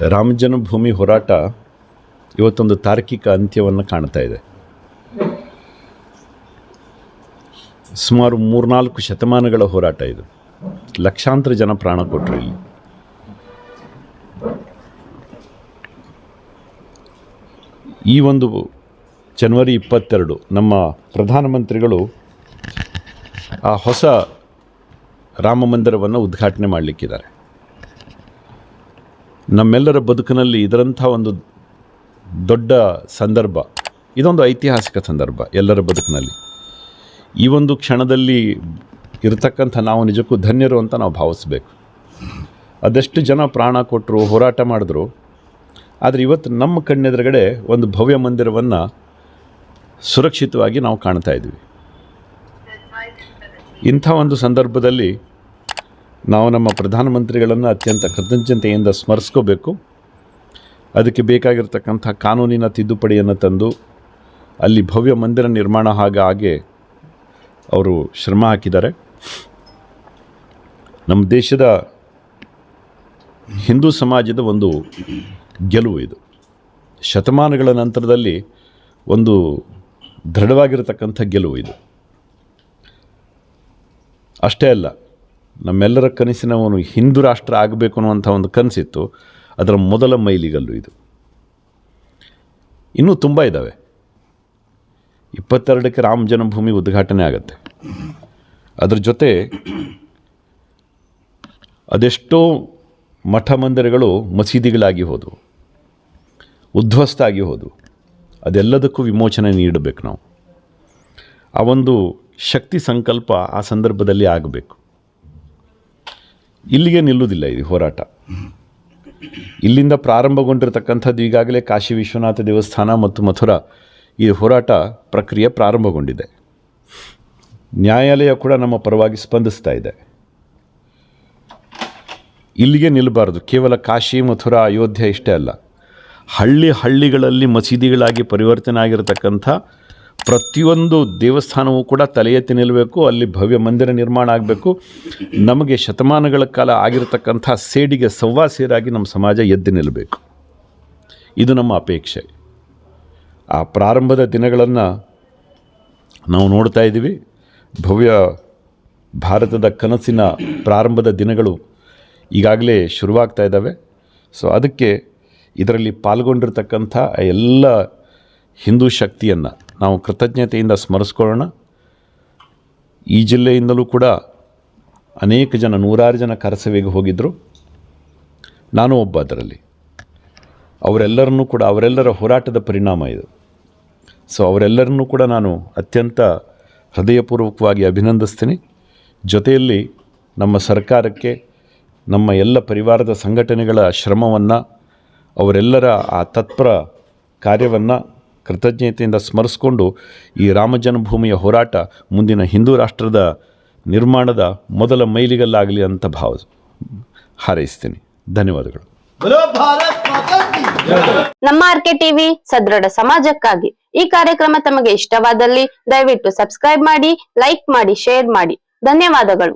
ರಾಮ ಜನ್ಮಭೂಮಿ ಹೋರಾಟ ಇವತ್ತೊಂದು ತಾರ್ಕಿಕ ಅಂತ್ಯವನ್ನು ಕಾಣ್ತಾ ಇದೆ. ಸುಮಾರು ಮೂರ್ನಾಲ್ಕು ಶತಮಾನಗಳ ಹೋರಾಟ ಇದು. ಲಕ್ಷಾಂತರ ಜನ ಪ್ರಾಣ ಕೊಟ್ಟರು ಇಲ್ಲಿ. ಈ ಒಂದು ಜನವರಿ ಇಪ್ಪತ್ತೆರಡು ನಮ್ಮ ಪ್ರಧಾನಮಂತ್ರಿಗಳು ಆ ಹೊಸ ರಾಮ ಮಂದಿರವನ್ನು ಉದ್ಘಾಟನೆ ಮಾಡಲಿಕ್ಕಿದ್ದಾರೆ. ನಮ್ಮೆಲ್ಲರ ಬದುಕಿನಲ್ಲಿ ಇದರಂಥ ಒಂದು ದೊಡ್ಡ ಸಂದರ್ಭ, ಇದೊಂದು ಐತಿಹಾಸಿಕ ಸಂದರ್ಭ ಎಲ್ಲರ ಬದುಕಿನಲ್ಲಿ. ಈ ಒಂದು ಕ್ಷಣದಲ್ಲಿ ಇರತಕ್ಕಂಥ ನಾವು ನಿಜಕ್ಕೂ ಧನ್ಯರು ಅಂತ ನಾವು ಭಾವಿಸ್ಬೇಕು. ಅದೆಷ್ಟು ಜನ ಪ್ರಾಣ ಕೊಟ್ಟರು, ಹೋರಾಟ ಮಾಡಿದ್ರು, ಆದರೆ ಇವತ್ತು ನಮ್ಮ ಕಣ್ಣೆದುರುಗಡೆ ಒಂದು ಭವ್ಯ ಮಂದಿರವನ್ನು ಸುರಕ್ಷಿತವಾಗಿ ನಾವು ಕಾಣ್ತಾ ಇದ್ವಿ. ಇಂಥ ಒಂದು ಸಂದರ್ಭದಲ್ಲಿ ನಾವು ನಮ್ಮ ಪ್ರಧಾನಮಂತ್ರಿಗಳನ್ನು ಅತ್ಯಂತ ಕೃತಜ್ಞತೆಯಿಂದ ಸ್ಮರಿಸ್ಕೋಬೇಕು. ಅದಕ್ಕೆ ಬೇಕಾಗಿರ್ತಕ್ಕಂಥ ಕಾನೂನಿನ ತಿದ್ದುಪಡಿಯನ್ನು ತಂದು ಅಲ್ಲಿ ಭವ್ಯ ಮಂದಿರ ನಿರ್ಮಾಣ ಆಗ ಹಾಗೆ ಅವರು ಶ್ರಮ ಹಾಕಿದ್ದಾರೆ. ನಮ್ಮ ದೇಶದ ಹಿಂದೂ ಸಮಾಜದ ಒಂದು ಗೆಲುವು ಇದು. ಶತಮಾನಗಳ ನಂತರದಲ್ಲಿ ಒಂದು ದೃಢವಾಗಿರತಕ್ಕಂಥ ಗೆಲುವು ಇದು. ಅಷ್ಟೇ ಅಲ್ಲ ನಮ್ಮೆಲ್ಲರ ಕನಸಿನ ಅವನು ಹಿಂದೂ ರಾಷ್ಟ್ರ ಆಗಬೇಕು ಅನ್ನುವಂಥ ಒಂದು ಕನಸಿತ್ತು. ಅದರ ಮೊದಲ ಮೈಲಿಗಲ್ಲು ಇದು. ಇನ್ನೂ ತುಂಬ ಇದ್ದಾವೆ ಇಪ್ಪತ್ತೆರಡಕ್ಕೆ ರಾಮ ಜನ್ಮಭೂಮಿ ಉದ್ಘಾಟನೆ ಆಗುತ್ತೆ. ಅದ್ರ ಜೊತೆ ಅದೆಷ್ಟೋ ಮಠ ಮಂದಿರಗಳು ಮಸೀದಿಗಳಾಗಿ ಹೋದವು. ಉದ್ಧ್ವಸ್ತ ಆಗಿ ಹೋದವು. ಅದೆಲ್ಲದಕ್ಕೂ ವಿಮೋಚನೆ ನೀಡಬೇಕು ನಾವು. ಆ ಒಂದು ಶಕ್ತಿ ಸಂಕಲ್ಪ ಆ ಸಂದರ್ಭದಲ್ಲಿ ಆಗಬೇಕು. ಇಲ್ಲಿಗೆ ನಿಲ್ಲುವುದಿಲ್ಲ ಇದು ಹೋರಾಟ. ಇಲ್ಲಿಂದ ಪ್ರಾರಂಭಗೊಂಡಿರತಕ್ಕಂಥದ್ದು ಈಗಾಗಲೇ ಕಾಶಿ ವಿಶ್ವನಾಥ ದೇವಸ್ಥಾನ ಮತ್ತು ಮಥುರಾ. ಈ ಹೋರಾಟ ಪ್ರಕ್ರಿಯೆ ಪ್ರಾರಂಭಗೊಂಡಿದೆ. ನ್ಯಾಯಾಲಯ ಕೂಡ ನಮ್ಮ ಪರವಾಗಿ ಸ್ಪಂದಿಸ್ತಾ ಇದೆ. ಇಲ್ಲಿಗೆ ನಿಲ್ಲಬಾರ್ದು. ಕೇವಲ ಕಾಶಿ, ಮಥುರಾ, ಅಯೋಧ್ಯೆ ಇಷ್ಟೇ ಅಲ್ಲ. ಹಳ್ಳಿ ಹಳ್ಳಿಗಳಲ್ಲಿ ಮಸೀದಿಗಳಾಗಿ ಪರಿವರ್ತನೆ ಆಗಿರತಕ್ಕಂಥ ಪ್ರತಿಯೊಂದು ದೇವಸ್ಥಾನವೂ ಕೂಡ ತಲೆ ಎತ್ತಿ ನಿಲ್ಲಬೇಕು ಅಲ್ಲಿ ಭವ್ಯ ಮಂದಿರ ನಿರ್ಮಾಣ ಆಗಬೇಕು. ನಮಗೆ ಶತಮಾನಗಳ ಕಾಲ ಆಗಿರತಕ್ಕಂಥ ಸೇಡಿಗೆ ಸವ್ವಾಸೇರಾಗಿ ನಮ್ಮ ಸಮಾಜ ಎದ್ದು ನಿಲ್ಲಬೇಕು ಇದು ನಮ್ಮ ಅಪೇಕ್ಷೆ. ಆ ಪ್ರಾರಂಭದ ದಿನಗಳನ್ನು ನಾವು ನೋಡ್ತಾ ಇದ್ದೀವಿ. ಭವ್ಯ ಭಾರತದ ಕನಸಿನ ಪ್ರಾರಂಭದ ದಿನಗಳು ಈಗಾಗಲೇ ಶುರುವಾಗ್ತಾ ಇದ್ದಾವೆ. ಸೊ, ಅದಕ್ಕೆ ಇದರಲ್ಲಿ ಪಾಲ್ಗೊಂಡಿರ್ತಕ್ಕಂಥ ಎಲ್ಲ ಹಿಂದೂ ಶಕ್ತಿಯನ್ನು ನಾವು ಕೃತಜ್ಞತೆಯಿಂದ ಸ್ಮರಿಸ್ಕೊಳ್ಳೋಣ. ಈ ಜಿಲ್ಲೆಯಿಂದಲೂ ಕೂಡ ಅನೇಕ ಜನ, ನೂರಾರು ಜನ ಕರಸವೆಗೆ ಹೋಗಿದ್ದರು ನಾನು ಒಬ್ಬ ಅದರಲ್ಲಿ. ಅವರೆಲ್ಲರನ್ನೂ ಕೂಡ, ಅವರೆಲ್ಲರ ಹೋರಾಟದ ಪರಿಣಾಮ ಇದು. ಸೊ ಅವರೆಲ್ಲರನ್ನೂ ಕೂಡ ನಾನು ಅತ್ಯಂತ ಹೃದಯಪೂರ್ವಕವಾಗಿ ಅಭಿನಂದಿಸ್ತೀನಿ. ಜೊತೆಯಲ್ಲಿ ನಮ್ಮ ಸರ್ಕಾರಕ್ಕೆ, ನಮ್ಮ ಎಲ್ಲ ಪರಿವಾರದ ಸಂಘಟನೆಗಳ ಶ್ರಮವನ್ನು, ಅವರೆಲ್ಲರ ಆ ತತ್ಪರ ಕಾರ್ಯವನ್ನು ಕೃತಜ್ಞತೆಯಿಂದ ಸ್ಮರಿಸಿಕೊಂಡು ಈ ರಾಮಜನ್ಮಭೂಮಿಯ ಹೋರಾಟ ಮುಂದಿನ ಹಿಂದೂ ರಾಷ್ಟ್ರದ ನಿರ್ಮಾಣದ ಮೊದಲ ಮೈಲಿಗಲ್ಲಾಗಲಿ ಅಂತ ಭಾವ ಹಾರೈಸ್ತೀನಿ. ಧನ್ಯವಾದಗಳು. ನಮ್ಮ ಆರ್ ಕೆ ಟಿವಿ ಸದೃಢ ಸಮಾಜಕ್ಕಾಗಿ ಈ ಕಾರ್ಯಕ್ರಮ ತಮಗೆ ಇಷ್ಟವಾದಲ್ಲಿ ದಯವಿಟ್ಟು ಸಬ್ಸ್ಕ್ರೈಬ್ ಮಾಡಿ ಲೈಕ್ ಮಾಡಿ ಶೇರ್ ಮಾಡಿ. ಧನ್ಯವಾದಗಳು.